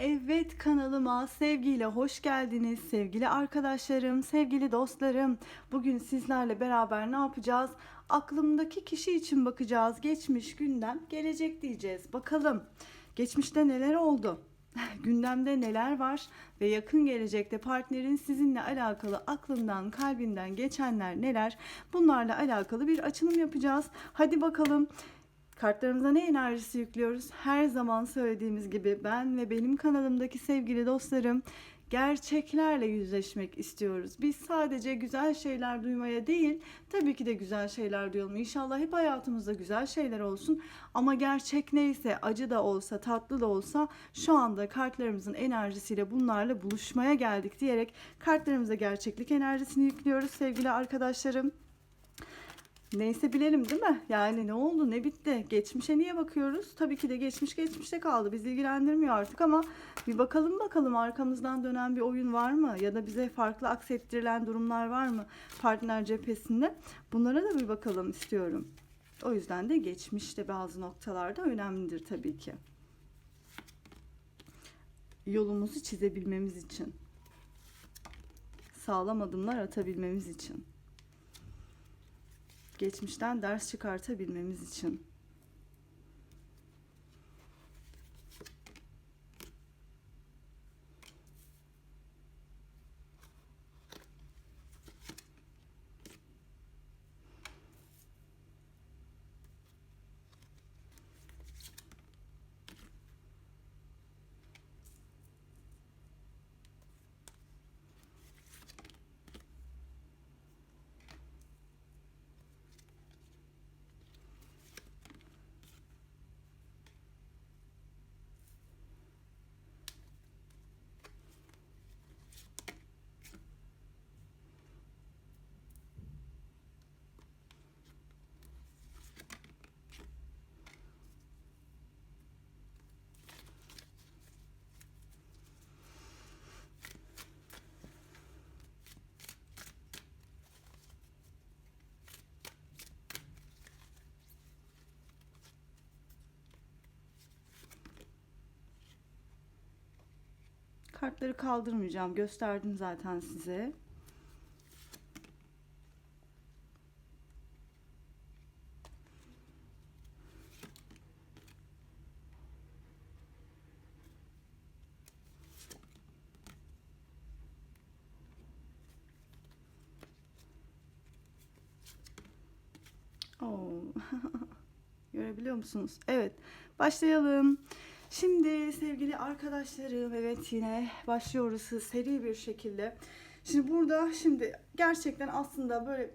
Evet kanalıma sevgiyle hoş geldiniz sevgili arkadaşlarım, sevgili dostlarım. Bugün sizlerle beraber ne yapacağız? Aklımdaki kişi için bakacağız. Geçmiş, gündem, gelecek diyeceğiz. Bakalım geçmişte neler oldu? Gündemde neler var ve yakın gelecekte partnerin sizinle alakalı aklından, kalbinden geçenler neler? Bunlarla alakalı bir açılım yapacağız. Hadi bakalım. Kartlarımıza ne enerjisi yüklüyoruz? Her zaman söylediğimiz gibi ben ve benim kanalımdaki sevgili dostlarım gerçeklerle yüzleşmek istiyoruz. Biz sadece güzel şeyler duymaya değil, tabii ki de güzel şeyler duyalım. İnşallah hep hayatımızda güzel şeyler olsun. Ama gerçek neyse, acı da olsa, tatlı da olsa şu anda kartlarımızın enerjisiyle bunlarla buluşmaya geldik diyerek kartlarımıza gerçeklik enerjisini yüklüyoruz sevgili arkadaşlarım. Neyse bilelim değil mi? Yani ne oldu ne bitti? Geçmişe niye bakıyoruz? Tabii ki de geçmiş geçmişte kaldı. Bizi ilgilendirmiyor artık ama bir bakalım bakalım arkamızdan dönen bir oyun var mı? Ya da bize farklı aksettirilen durumlar var mı partner cephesinde? Bunlara da bir bakalım istiyorum. O yüzden de geçmişte bazı noktalarda önemlidir tabii ki. Yolumuzu çizebilmemiz için. Sağlam adımlar atabilmemiz için geçmişten ders çıkartabilmemiz için. Kartları kaldırmayacağım. Gösterdim zaten size. Oo. Görebiliyor musunuz? Evet. Başlayalım. Şimdi sevgili arkadaşlarım evet yine başlıyoruz seri bir şekilde. Şimdi burada şimdi gerçekten aslında böyle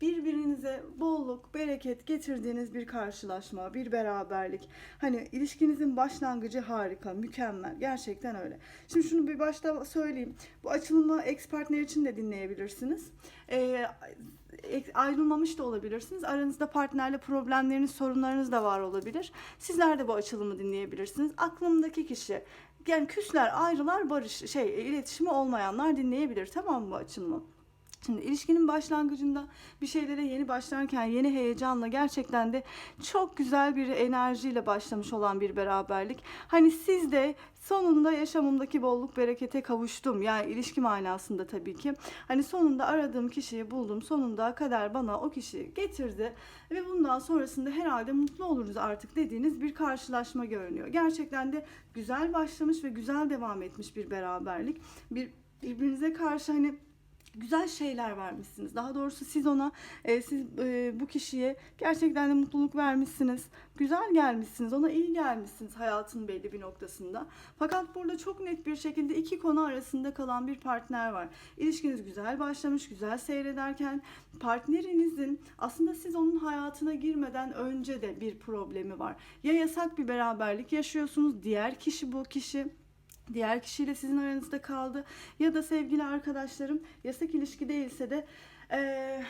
birbirinize bolluk, bereket getirdiğiniz bir karşılaşma, bir beraberlik. Hani ilişkinizin başlangıcı harika, mükemmel. Gerçekten öyle. Şimdi şunu bir başta söyleyeyim. Bu açılımı ex partner için de dinleyebilirsiniz. Ee, ayrılmamış da olabilirsiniz. Aranızda partnerle problemleriniz, sorunlarınız da var olabilir. Sizler de bu açılımı dinleyebilirsiniz. Aklımdaki kişi yani küsler, ayrılar, barış, şey iletişimi olmayanlar dinleyebilir. Tamam mı bu açılımı? Şimdi ilişkinin başlangıcında bir şeylere yeni başlarken yeni heyecanla gerçekten de çok güzel bir enerjiyle başlamış olan bir beraberlik. Hani siz de sonunda yaşamımdaki bolluk berekete kavuştum. Yani ilişki manasında tabii ki. Hani sonunda aradığım kişiyi buldum. Sonunda kader bana o kişiyi getirdi. Ve bundan sonrasında herhalde mutlu oluruz artık dediğiniz bir karşılaşma görünüyor. Gerçekten de güzel başlamış ve güzel devam etmiş bir beraberlik. Bir birbirinize karşı hani güzel şeyler vermişsiniz. Daha doğrusu siz ona, e, siz e, bu kişiye gerçekten de mutluluk vermişsiniz. Güzel gelmişsiniz, ona iyi gelmişsiniz hayatın belli bir noktasında. Fakat burada çok net bir şekilde iki konu arasında kalan bir partner var. İlişkiniz güzel başlamış, güzel seyrederken partnerinizin aslında siz onun hayatına girmeden önce de bir problemi var. Ya yasak bir beraberlik yaşıyorsunuz, diğer kişi bu kişi diğer kişiyle sizin aranızda kaldı ya da sevgili arkadaşlarım yasak ilişki değilse de ee,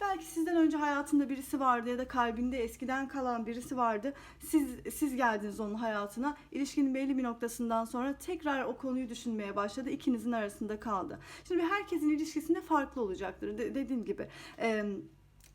belki sizden önce hayatında birisi vardı ya da kalbinde eskiden kalan birisi vardı. Siz siz geldiniz onun hayatına. İlişkinin belli bir noktasından sonra tekrar o konuyu düşünmeye başladı. İkinizin arasında kaldı. Şimdi herkesin ilişkisinde farklı olacaktır. De, dediğim gibi. Eee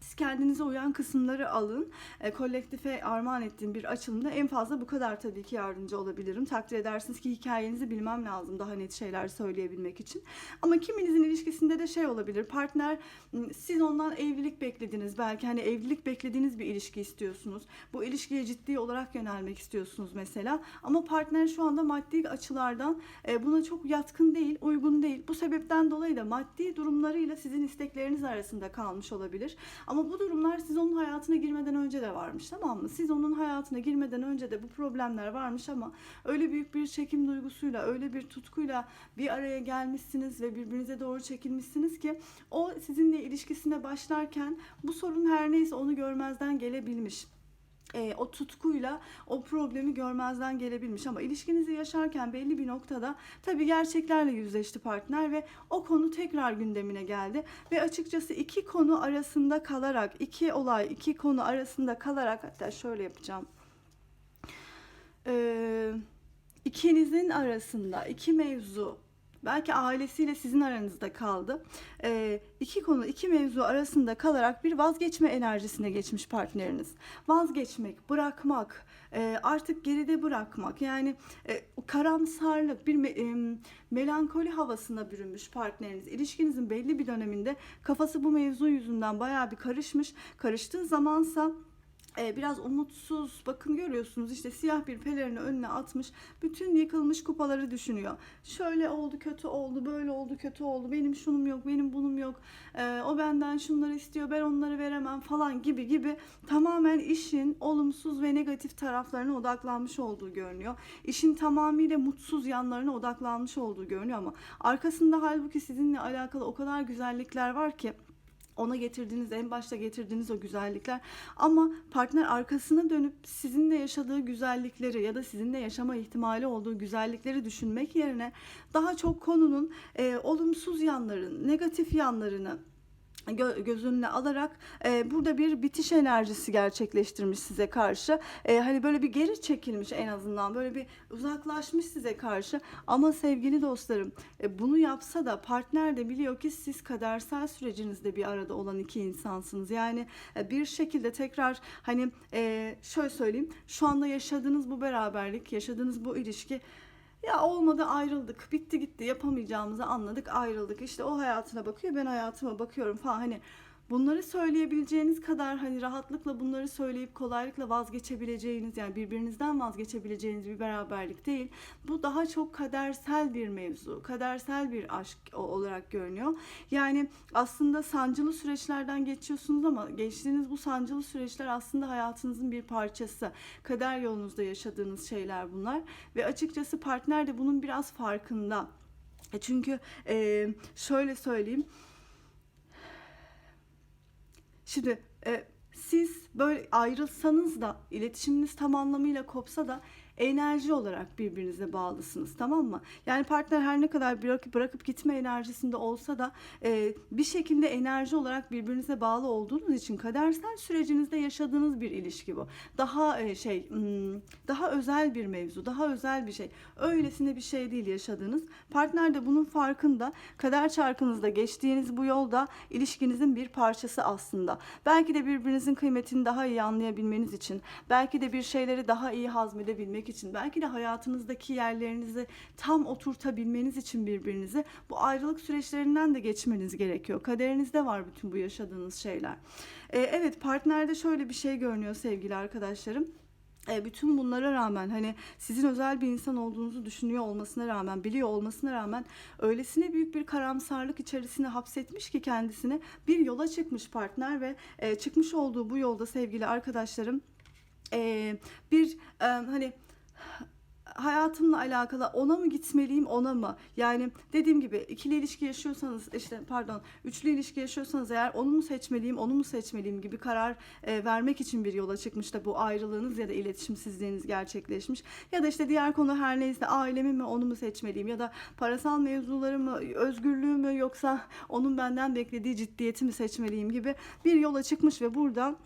Siz kendinize uyan kısımları alın. E, kolektife armağan ettiğim bir açılımda en fazla bu kadar tabii ki yardımcı olabilirim. Takdir edersiniz ki hikayenizi bilmem lazım daha net şeyler söyleyebilmek için. Ama kiminizin ilişkisinde de şey olabilir. Partner m, siz ondan evlilik beklediniz. Belki hani evlilik beklediğiniz bir ilişki istiyorsunuz. Bu ilişkiye ciddi olarak yönelmek istiyorsunuz mesela. Ama partner şu anda maddi açılardan e, buna çok yatkın değil, uygun değil. Bu sebepten dolayı da maddi durumlarıyla sizin istekleriniz arasında kalmış olabilir. Bu durumlar siz onun hayatına girmeden önce de varmış tamam mı? Siz onun hayatına girmeden önce de bu problemler varmış ama öyle büyük bir çekim duygusuyla, öyle bir tutkuyla bir araya gelmişsiniz ve birbirinize doğru çekilmişsiniz ki o sizinle ilişkisine başlarken bu sorun her neyse onu görmezden gelebilmiş e, o tutkuyla o problemi görmezden gelebilmiş. Ama ilişkinizi yaşarken belli bir noktada tabii gerçeklerle yüzleşti partner ve o konu tekrar gündemine geldi. Ve açıkçası iki konu arasında kalarak iki olay iki konu arasında kalarak hatta şöyle yapacağım. Ee, ikinizin arasında iki mevzu belki ailesiyle sizin aranızda kaldı. Ee, iki konu, iki mevzu arasında kalarak bir vazgeçme enerjisine geçmiş partneriniz. Vazgeçmek, bırakmak, e, artık geride bırakmak. Yani e, karamsarlık, bir me- e, melankoli havasına bürünmüş partneriniz. İlişkinizin belli bir döneminde kafası bu mevzu yüzünden bayağı bir karışmış. Karıştığı zamansa e, biraz umutsuz bakın görüyorsunuz. İşte siyah bir pelerini önüne atmış bütün yıkılmış kupaları düşünüyor. Şöyle oldu kötü oldu böyle oldu kötü oldu. Benim şunum yok benim bunum yok. E, o benden şunları istiyor ben onları veremem falan gibi gibi tamamen işin olumsuz ve negatif taraflarına odaklanmış olduğu görünüyor. İşin tamamıyla mutsuz yanlarına odaklanmış olduğu görünüyor ama arkasında halbuki sizinle alakalı o kadar güzellikler var ki ona getirdiğiniz en başta getirdiğiniz o güzellikler. Ama partner arkasına dönüp sizinle yaşadığı güzellikleri ya da sizinle yaşama ihtimali olduğu güzellikleri düşünmek yerine daha çok konunun e, olumsuz yanlarını, negatif yanlarını gö- göz önüne alarak e, burada bir bitiş enerjisi gerçekleştirmiş size karşı. E, hani böyle bir geri çekilmiş en azından böyle bir uzaklaşmış size karşı. Ama sevgili dostlarım e, bunu yapsa da partner de biliyor ki siz kadersel sürecinizde bir arada olan iki insansınız. Yani e, bir şekilde tekrar hani e, şöyle söyleyeyim şu anda yaşadığınız bu beraberlik, yaşadığınız bu ilişki ya olmadı ayrıldık. Bitti gitti yapamayacağımızı anladık ayrıldık. İşte o hayatına bakıyor ben hayatıma bakıyorum falan hani bunları söyleyebileceğiniz kadar hani rahatlıkla bunları söyleyip kolaylıkla vazgeçebileceğiniz yani birbirinizden vazgeçebileceğiniz bir beraberlik değil. Bu daha çok kadersel bir mevzu. Kadersel bir aşk olarak görünüyor. Yani aslında sancılı süreçlerden geçiyorsunuz ama geçtiğiniz bu sancılı süreçler aslında hayatınızın bir parçası. Kader yolunuzda yaşadığınız şeyler bunlar ve açıkçası partner de bunun biraz farkında. E Çünkü şöyle söyleyeyim. Şimdi e, siz böyle ayrılsanız da iletişiminiz tam anlamıyla kopsa da enerji olarak birbirinize bağlısınız tamam mı? Yani partner her ne kadar bırakıp, bırakıp gitme enerjisinde olsa da e, bir şekilde enerji olarak birbirinize bağlı olduğunuz için kadersel sürecinizde yaşadığınız bir ilişki bu. Daha e, şey hmm, daha özel bir mevzu, daha özel bir şey. Öylesine bir şey değil yaşadığınız. Partner de bunun farkında. Kader çarkınızda geçtiğiniz bu yolda ilişkinizin bir parçası aslında. Belki de birbirinizin kıymetini daha iyi anlayabilmeniz için, belki de bir şeyleri daha iyi hazmedebilmek için, belki de hayatınızdaki yerlerinizi tam oturtabilmeniz için birbirinizi bu ayrılık süreçlerinden de geçmeniz gerekiyor. Kaderinizde var bütün bu yaşadığınız şeyler. Ee, evet partnerde şöyle bir şey görünüyor sevgili arkadaşlarım. E, bütün bunlara rağmen hani sizin özel bir insan olduğunuzu düşünüyor olmasına rağmen biliyor olmasına rağmen öylesine büyük bir karamsarlık içerisine hapsetmiş ki kendisini bir yola çıkmış partner ve e, çıkmış olduğu bu yolda sevgili arkadaşlarım e, bir e, hani hayatımla alakalı ona mı gitmeliyim ona mı? Yani dediğim gibi ikili ilişki yaşıyorsanız işte pardon üçlü ilişki yaşıyorsanız eğer onu mu seçmeliyim onu mu seçmeliyim gibi karar e, vermek için bir yola çıkmış da bu ayrılığınız ya da iletişimsizliğiniz gerçekleşmiş. Ya da işte diğer konu her neyse ailemi mi onu mu seçmeliyim ya da parasal mevzuları mı özgürlüğü mü yoksa onun benden beklediği ciddiyeti mi seçmeliyim gibi bir yola çıkmış ve buradan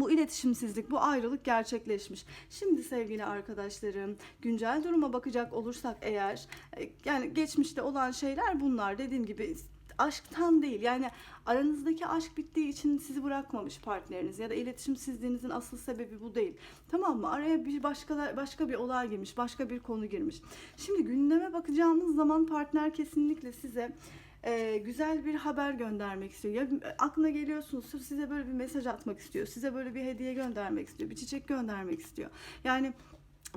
bu iletişimsizlik, bu ayrılık gerçekleşmiş. Şimdi sevgili arkadaşlarım, güncel duruma bakacak olursak eğer, e, yani geçmişte olan şeyler bunlar. Dediğim gibi aşktan değil. Yani aranızdaki aşk bittiği için sizi bırakmamış partneriniz ya da iletişimsizliğinizin asıl sebebi bu değil. Tamam mı? Araya bir başka başka bir olay girmiş, başka bir konu girmiş. Şimdi gündeme bakacağınız zaman partner kesinlikle size e, güzel bir haber göndermek istiyor. Ya aklına geliyorsunuz sırf size böyle bir mesaj atmak istiyor. Size böyle bir hediye göndermek istiyor. Bir çiçek göndermek istiyor. Yani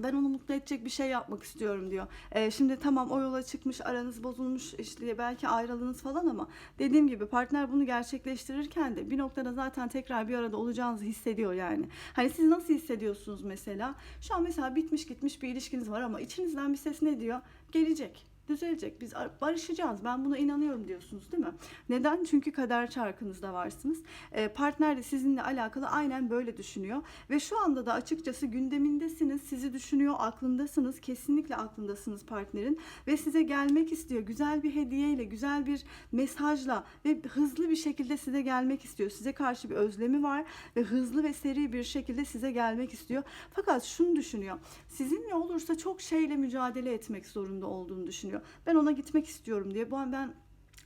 ben onu mutlu edecek bir şey yapmak istiyorum diyor. E, şimdi tamam o yola çıkmış, aranız bozulmuş, işte belki ayrıldınız falan ama dediğim gibi partner bunu gerçekleştirirken de bir noktada zaten tekrar bir arada olacağınızı hissediyor yani. Hani siz nasıl hissediyorsunuz mesela? Şu an mesela bitmiş gitmiş bir ilişkiniz var ama içinizden bir ses ne diyor? Gelecek düzelecek. Biz barışacağız. Ben buna inanıyorum diyorsunuz değil mi? Neden? Çünkü kader çarkınızda varsınız. E, partner de sizinle alakalı aynen böyle düşünüyor. Ve şu anda da açıkçası gündemindesiniz. Sizi düşünüyor, aklındasınız. Kesinlikle aklındasınız partnerin. Ve size gelmek istiyor. Güzel bir hediyeyle, güzel bir mesajla ve hızlı bir şekilde size gelmek istiyor. Size karşı bir özlemi var ve hızlı ve seri bir şekilde size gelmek istiyor. Fakat şunu düşünüyor. Sizinle olursa çok şeyle mücadele etmek zorunda olduğunu düşünüyor. Ben ona gitmek istiyorum diye. Bu ben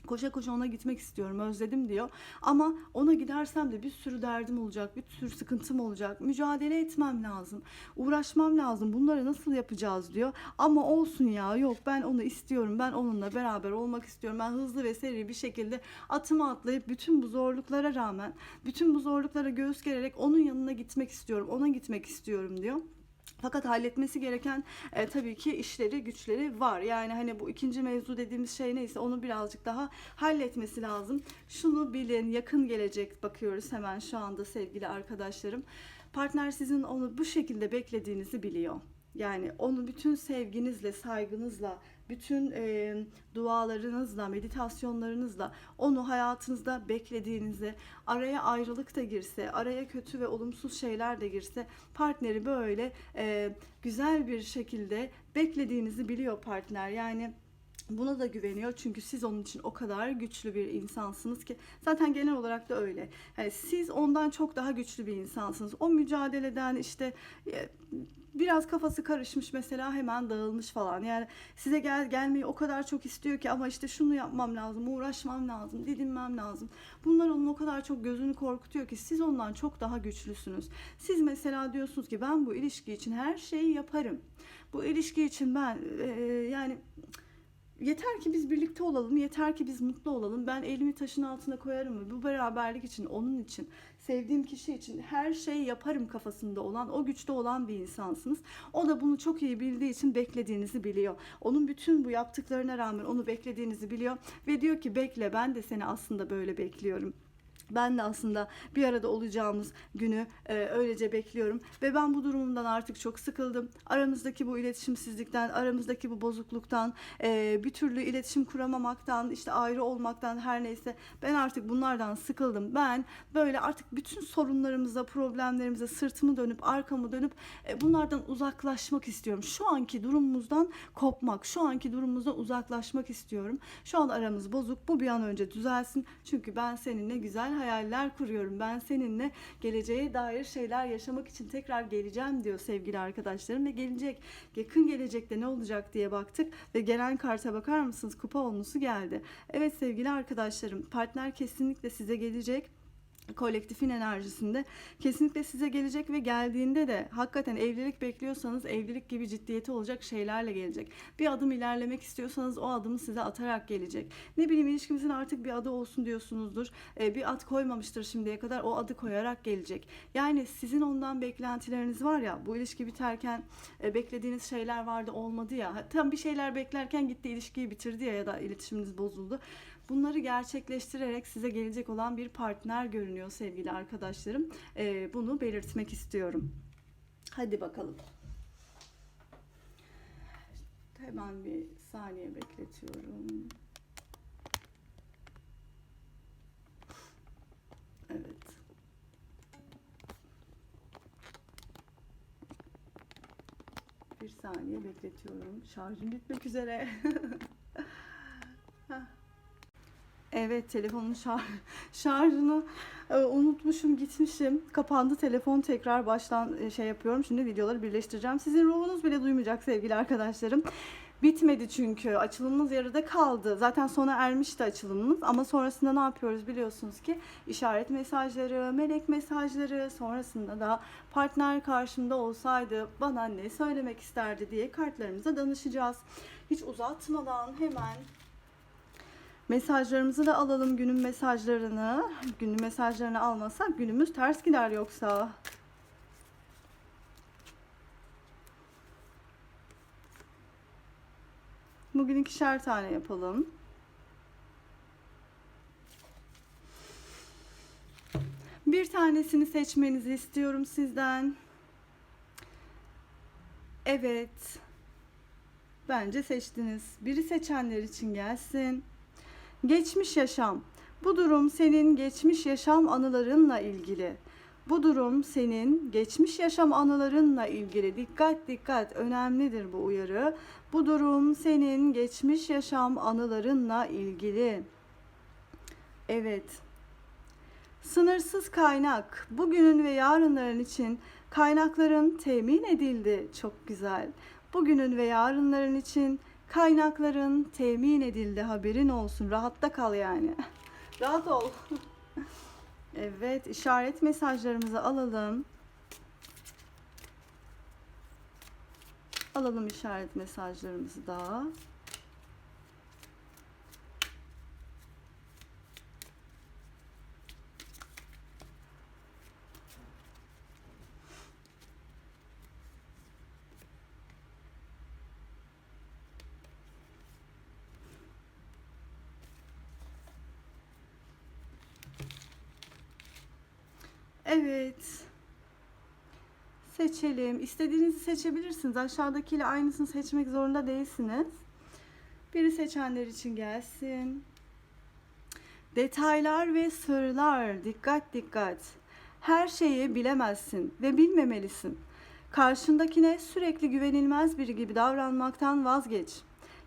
koşa koşa ona gitmek istiyorum özledim diyor. Ama ona gidersem de bir sürü derdim olacak, bir sürü sıkıntım olacak. Mücadele etmem lazım, uğraşmam lazım. Bunları nasıl yapacağız diyor. Ama olsun ya yok ben onu istiyorum. Ben onunla beraber olmak istiyorum. Ben hızlı ve seri bir şekilde atımı atlayıp bütün bu zorluklara rağmen, bütün bu zorluklara göğüs gererek onun yanına gitmek istiyorum. Ona gitmek istiyorum diyor. Fakat halletmesi gereken e, tabii ki işleri, güçleri var. Yani hani bu ikinci mevzu dediğimiz şey neyse onu birazcık daha halletmesi lazım. Şunu bilin, yakın gelecek bakıyoruz hemen şu anda sevgili arkadaşlarım. Partner sizin onu bu şekilde beklediğinizi biliyor. Yani onu bütün sevginizle, saygınızla, bütün e, dualarınızla, meditasyonlarınızla onu hayatınızda beklediğinizi, araya ayrılık da girse, araya kötü ve olumsuz şeyler de girse partneri böyle e, güzel bir şekilde beklediğinizi biliyor partner. Yani Buna da güveniyor çünkü siz onun için o kadar güçlü bir insansınız ki zaten genel olarak da öyle. Yani siz ondan çok daha güçlü bir insansınız. O mücadeleden işte biraz kafası karışmış mesela hemen dağılmış falan. Yani size gel gelmeyi o kadar çok istiyor ki ama işte şunu yapmam lazım, uğraşmam lazım, didinmem lazım. Bunlar onun o kadar çok gözünü korkutuyor ki siz ondan çok daha güçlüsünüz. Siz mesela diyorsunuz ki ben bu ilişki için her şeyi yaparım. Bu ilişki için ben e, yani yeter ki biz birlikte olalım, yeter ki biz mutlu olalım. Ben elimi taşın altına koyarım mı? Bu beraberlik için, onun için, sevdiğim kişi için her şeyi yaparım kafasında olan, o güçte olan bir insansınız. O da bunu çok iyi bildiği için beklediğinizi biliyor. Onun bütün bu yaptıklarına rağmen onu beklediğinizi biliyor ve diyor ki bekle ben de seni aslında böyle bekliyorum. Ben de aslında bir arada olacağımız günü e, öylece bekliyorum ve ben bu durumumdan artık çok sıkıldım. Aramızdaki bu iletişimsizlikten, aramızdaki bu bozukluktan, e, bir türlü iletişim kuramamaktan, işte ayrı olmaktan her neyse ben artık bunlardan sıkıldım. Ben böyle artık bütün sorunlarımıza, problemlerimize sırtımı dönüp arkamı dönüp e, bunlardan uzaklaşmak istiyorum. Şu anki durumumuzdan kopmak, şu anki durumumuzdan uzaklaşmak istiyorum. Şu an aramız bozuk. Bu bir an önce düzelsin. Çünkü ben seninle güzel hayaller kuruyorum. Ben seninle geleceğe dair şeyler yaşamak için tekrar geleceğim diyor sevgili arkadaşlarım ve gelecek yakın gelecekte ne olacak diye baktık ve gelen karta bakar mısınız? Kupa olmusu geldi. Evet sevgili arkadaşlarım partner kesinlikle size gelecek kolektifin enerjisinde kesinlikle size gelecek ve geldiğinde de hakikaten evlilik bekliyorsanız evlilik gibi ciddiyeti olacak şeylerle gelecek. Bir adım ilerlemek istiyorsanız o adımı size atarak gelecek. Ne bileyim ilişkimizin artık bir adı olsun diyorsunuzdur. E, bir ad koymamıştır şimdiye kadar o adı koyarak gelecek. Yani sizin ondan beklentileriniz var ya bu ilişki biterken e, beklediğiniz şeyler vardı olmadı ya. Tam bir şeyler beklerken gitti ilişkiyi bitirdi ya ya da iletişiminiz bozuldu. Bunları gerçekleştirerek size gelecek olan bir partner görünüyor sevgili arkadaşlarım. Ee, bunu belirtmek istiyorum. Hadi bakalım. Hemen bir saniye bekletiyorum. Evet. Bir saniye bekletiyorum. Şarjım bitmek üzere. Evet telefonun şar şarjını e, unutmuşum gitmişim. Kapandı telefon tekrar baştan e, şey yapıyorum. Şimdi videoları birleştireceğim. Sizin ruhunuz bile duymayacak sevgili arkadaşlarım. Bitmedi çünkü. Açılımımız yarıda kaldı. Zaten sona ermişti açılımımız ama sonrasında ne yapıyoruz biliyorsunuz ki işaret mesajları, melek mesajları, sonrasında da partner karşımda olsaydı bana ne söylemek isterdi diye kartlarımıza danışacağız. Hiç uzatmadan hemen mesajlarımızı da alalım günün mesajlarını. Günün mesajlarını almasak günümüz ters gider yoksa. Bugün ikişer tane yapalım. Bir tanesini seçmenizi istiyorum sizden. Evet. Bence seçtiniz. Biri seçenler için gelsin. Geçmiş yaşam. Bu durum senin geçmiş yaşam anılarınla ilgili. Bu durum senin geçmiş yaşam anılarınla ilgili. Dikkat dikkat önemlidir bu uyarı. Bu durum senin geçmiş yaşam anılarınla ilgili. Evet. Sınırsız kaynak. Bugünün ve yarınların için kaynakların temin edildi. Çok güzel. Bugünün ve yarınların için kaynakların temin edildi. Haberin olsun. Rahatta kal yani. Rahat ol. evet, işaret mesajlarımızı alalım. Alalım işaret mesajlarımızı da. Evet. Seçelim. İstediğinizi seçebilirsiniz. Aşağıdakiyle aynısını seçmek zorunda değilsiniz. Biri seçenler için gelsin. Detaylar ve sırlar. Dikkat dikkat. Her şeyi bilemezsin ve bilmemelisin. Karşındakine sürekli güvenilmez biri gibi davranmaktan vazgeç.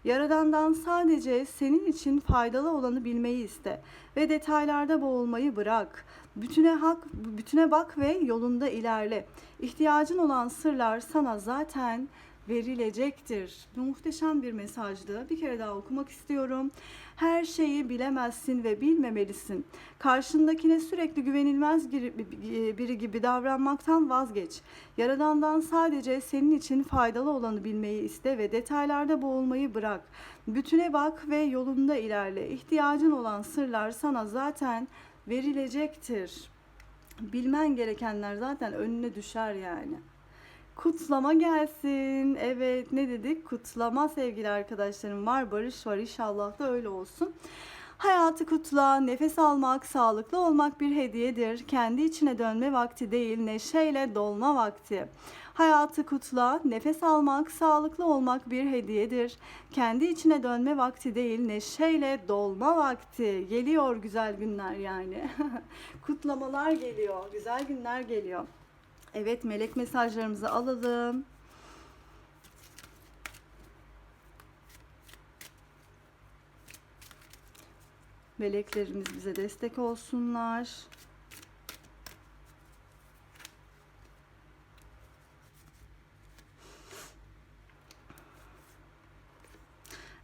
Yaradandan sadece senin için faydalı olanı bilmeyi iste ve detaylarda boğulmayı bırak. Bütüne hak, bütüne bak ve yolunda ilerle. İhtiyacın olan sırlar sana zaten verilecektir. Bu muhteşem bir mesajdı. Bir kere daha okumak istiyorum. Her şeyi bilemezsin ve bilmemelisin. Karşındakine sürekli güvenilmez biri gibi davranmaktan vazgeç. Yaradandan sadece senin için faydalı olanı bilmeyi iste ve detaylarda boğulmayı bırak. Bütüne bak ve yolunda ilerle. İhtiyacın olan sırlar sana zaten verilecektir. Bilmen gerekenler zaten önüne düşer yani. Kutlama gelsin. Evet ne dedik? Kutlama sevgili arkadaşlarım var. Barış var. İnşallah da öyle olsun. Hayatı kutla, nefes almak, sağlıklı olmak bir hediyedir. Kendi içine dönme vakti değil, neşeyle dolma vakti. Hayatı kutla, nefes almak, sağlıklı olmak bir hediyedir. Kendi içine dönme vakti değil, neşeyle dolma vakti. Geliyor güzel günler yani. Kutlamalar geliyor, güzel günler geliyor. Evet, melek mesajlarımızı alalım. Meleklerimiz bize destek olsunlar.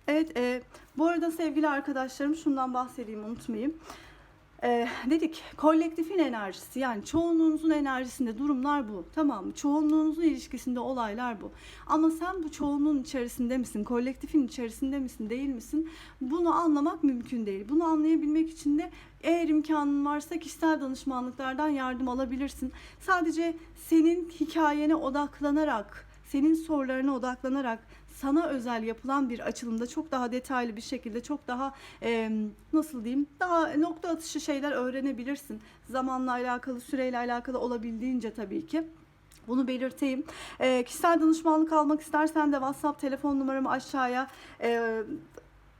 Evet, e, bu arada sevgili arkadaşlarım şundan bahsedeyim unutmayayım. E, dedik kolektifin enerjisi yani çoğunluğunuzun enerjisinde durumlar bu. Tamam mı? Çoğunluğunuzun ilişkisinde olaylar bu. Ama sen bu çoğunluğun içerisinde misin? Kolektifin içerisinde misin? Değil misin? Bunu anlamak mümkün değil. Bunu anlayabilmek için de eğer imkanın varsa kişisel danışmanlıklardan yardım alabilirsin. Sadece senin hikayene odaklanarak, senin sorularına odaklanarak sana özel yapılan bir açılımda çok daha detaylı bir şekilde çok daha e, nasıl diyeyim daha nokta atışı şeyler öğrenebilirsin. Zamanla alakalı, süreyle alakalı olabildiğince tabii ki. Bunu belirteyim. E, kişisel danışmanlık almak istersen de WhatsApp telefon numaramı aşağıya e,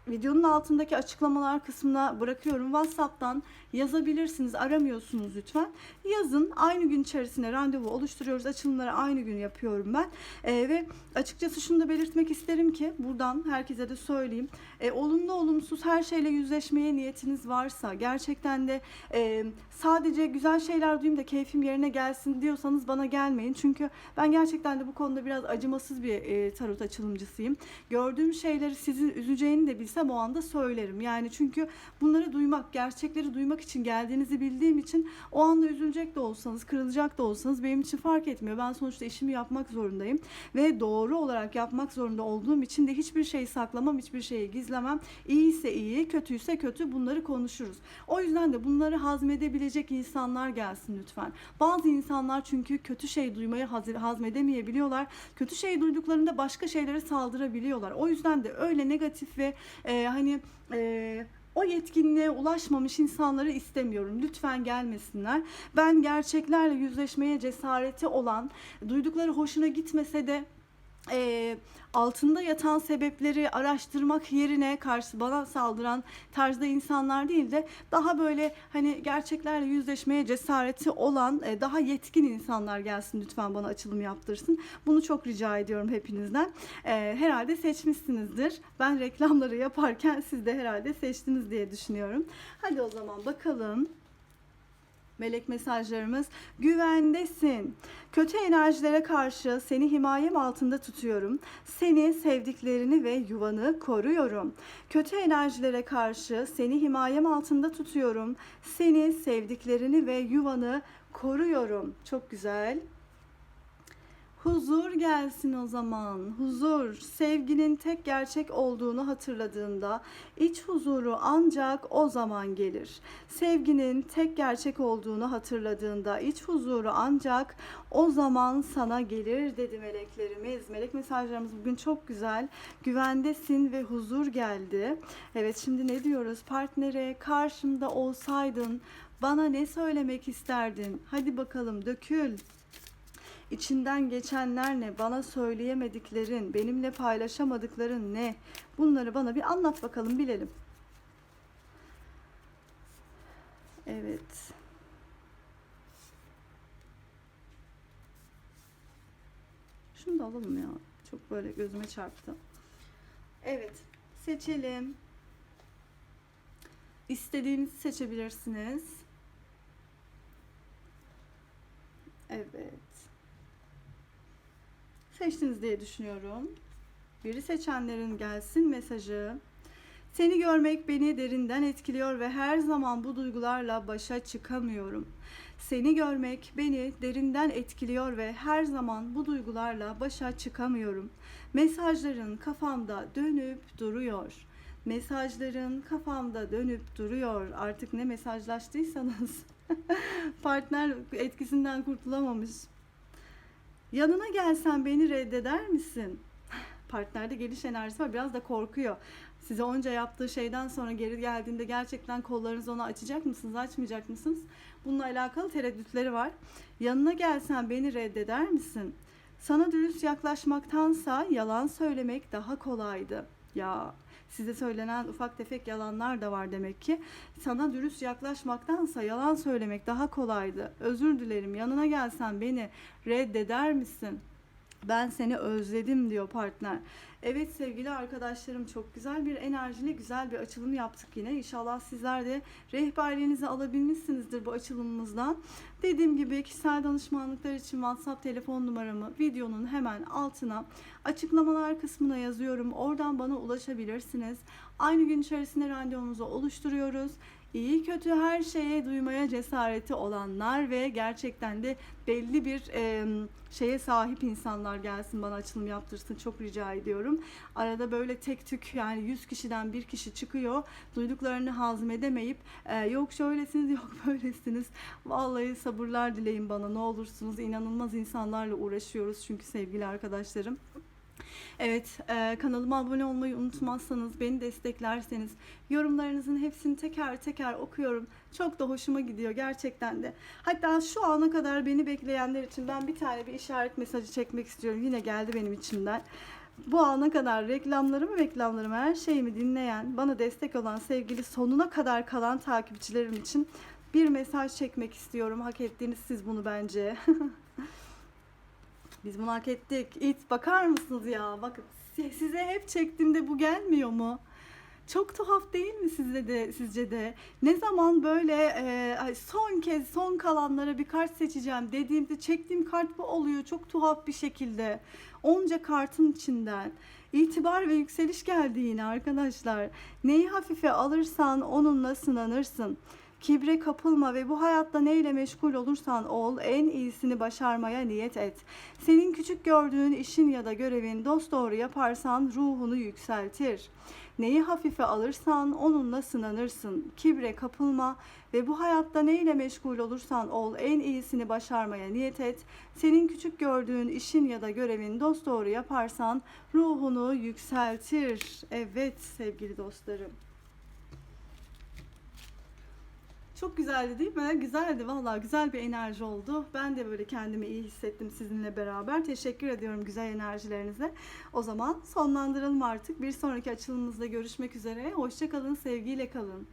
videonun altındaki açıklamalar kısmına bırakıyorum. WhatsApp'tan yazabilirsiniz. Aramıyorsunuz lütfen. Yazın. Aynı gün içerisinde randevu oluşturuyoruz. Açılımları aynı gün yapıyorum ben. Ee, ve açıkçası şunu da belirtmek isterim ki buradan herkese de söyleyeyim. E, olumlu olumsuz her şeyle yüzleşmeye niyetiniz varsa gerçekten de e, sadece güzel şeyler duyayım da keyfim yerine gelsin diyorsanız bana gelmeyin. Çünkü ben gerçekten de bu konuda biraz acımasız bir e, tarot açılımcısıyım. Gördüğüm şeyleri sizin üzeceğini de bilsem o anda söylerim. Yani çünkü bunları duymak, gerçekleri duymak için geldiğinizi bildiğim için o anda üzülecek de olsanız, kırılacak da olsanız benim için fark etmiyor. Ben sonuçta işimi yapmak zorundayım ve doğru olarak yapmak zorunda olduğum için de hiçbir şeyi saklamam, hiçbir şeyi gizlemem. İyiyse iyi, kötüyse kötü bunları konuşuruz. O yüzden de bunları hazmedebilecek insanlar gelsin lütfen. Bazı insanlar çünkü kötü şey duymayı haz- hazmedemeyebiliyorlar. Kötü şey duyduklarında başka şeylere saldırabiliyorlar. O yüzden de öyle negatif ve e, hani e, o yetkinliğe ulaşmamış insanları istemiyorum. Lütfen gelmesinler. Ben gerçeklerle yüzleşmeye cesareti olan, duydukları hoşuna gitmese de e, altında yatan sebepleri araştırmak yerine karşı bana saldıran tarzda insanlar değil de daha böyle hani gerçeklerle yüzleşmeye cesareti olan e, daha yetkin insanlar gelsin lütfen bana açılım yaptırsın. Bunu çok rica ediyorum hepinizden. E, herhalde seçmişsinizdir. Ben reklamları yaparken siz de herhalde seçtiniz diye düşünüyorum. Hadi o zaman bakalım. Melek mesajlarımız güvendesin. Kötü enerjilere karşı seni himayem altında tutuyorum. Seni, sevdiklerini ve yuvanı koruyorum. Kötü enerjilere karşı seni himayem altında tutuyorum. Seni, sevdiklerini ve yuvanı koruyorum. Çok güzel. Huzur gelsin o zaman. Huzur, sevginin tek gerçek olduğunu hatırladığında iç huzuru ancak o zaman gelir. Sevginin tek gerçek olduğunu hatırladığında iç huzuru ancak o zaman sana gelir dedi meleklerimiz. Melek mesajlarımız bugün çok güzel. Güvendesin ve huzur geldi. Evet şimdi ne diyoruz? Partnere karşımda olsaydın bana ne söylemek isterdin? Hadi bakalım dökül. İçinden geçenler ne? Bana söyleyemediklerin, benimle paylaşamadıkların ne? Bunları bana bir anlat bakalım bilelim. Evet. Şunu da alalım ya. Çok böyle gözüme çarptı. Evet. Seçelim. İstediğinizi seçebilirsiniz. Evet. Seçtiniz diye düşünüyorum. Biri seçenlerin gelsin mesajı. Seni görmek beni derinden etkiliyor ve her zaman bu duygularla başa çıkamıyorum. Seni görmek beni derinden etkiliyor ve her zaman bu duygularla başa çıkamıyorum. Mesajların kafamda dönüp duruyor. Mesajların kafamda dönüp duruyor. Artık ne mesajlaştıysanız partner etkisinden kurtulamamış. Yanına gelsen beni reddeder misin? Partnerde geliş enerjisi var. Biraz da korkuyor. Size onca yaptığı şeyden sonra geri geldiğinde gerçekten kollarınızı ona açacak mısınız, açmayacak mısınız? Bununla alakalı tereddütleri var. Yanına gelsen beni reddeder misin? Sana dürüst yaklaşmaktansa yalan söylemek daha kolaydı. Ya size söylenen ufak tefek yalanlar da var demek ki. Sana dürüst yaklaşmaktansa yalan söylemek daha kolaydı. Özür dilerim yanına gelsen beni reddeder misin? Ben seni özledim diyor partner. Evet sevgili arkadaşlarım çok güzel bir enerjiyle güzel bir açılım yaptık yine. İnşallah sizler de rehberliğinizi alabilmişsinizdir bu açılımımızdan. Dediğim gibi kişisel danışmanlıklar için WhatsApp telefon numaramı videonun hemen altına açıklamalar kısmına yazıyorum. Oradan bana ulaşabilirsiniz. Aynı gün içerisinde randevumuzu oluşturuyoruz. İyi kötü her şeye duymaya cesareti olanlar ve gerçekten de belli bir e, şeye sahip insanlar gelsin bana açılım yaptırsın çok rica ediyorum. Arada böyle tek tük yani 100 kişiden bir kişi çıkıyor duyduklarını hazmedemeyip e, yok şöylesiniz yok böylesiniz. Vallahi sabırlar dileyin bana ne olursunuz inanılmaz insanlarla uğraşıyoruz çünkü sevgili arkadaşlarım. Evet, e, kanalıma abone olmayı unutmazsanız, beni desteklerseniz, yorumlarınızın hepsini teker teker okuyorum. Çok da hoşuma gidiyor gerçekten de. Hatta şu ana kadar beni bekleyenler için ben bir tane bir işaret mesajı çekmek istiyorum. Yine geldi benim içimden. bu ana kadar reklamlarımı reklamlarımı her şeyimi dinleyen, bana destek olan sevgili sonuna kadar kalan takipçilerim için bir mesaj çekmek istiyorum. Hak ettiğiniz siz bunu bence. Biz bunu hak ettik. İt bakar mısınız ya? Bakın si- size hep çektiğimde bu gelmiyor mu? Çok tuhaf değil mi sizde de sizce de? Ne zaman böyle e, son kez son kalanlara bir kart seçeceğim dediğimde çektiğim kart bu oluyor çok tuhaf bir şekilde. Onca kartın içinden itibar ve yükseliş geldi yine arkadaşlar. Neyi hafife alırsan onunla sınanırsın. Kibre kapılma ve bu hayatta neyle meşgul olursan ol en iyisini başarmaya niyet et. Senin küçük gördüğün işin ya da görevin dosdoğru yaparsan ruhunu yükseltir. Neyi hafife alırsan onunla sınanırsın. Kibre kapılma ve bu hayatta neyle meşgul olursan ol en iyisini başarmaya niyet et. Senin küçük gördüğün işin ya da görevin dosdoğru yaparsan ruhunu yükseltir. Evet sevgili dostlarım. Çok güzeldi değil mi? Güzeldi vallahi güzel bir enerji oldu. Ben de böyle kendimi iyi hissettim sizinle beraber. Teşekkür ediyorum güzel enerjilerinize. O zaman sonlandıralım artık. Bir sonraki açılımımızda görüşmek üzere. Hoşçakalın, sevgiyle kalın.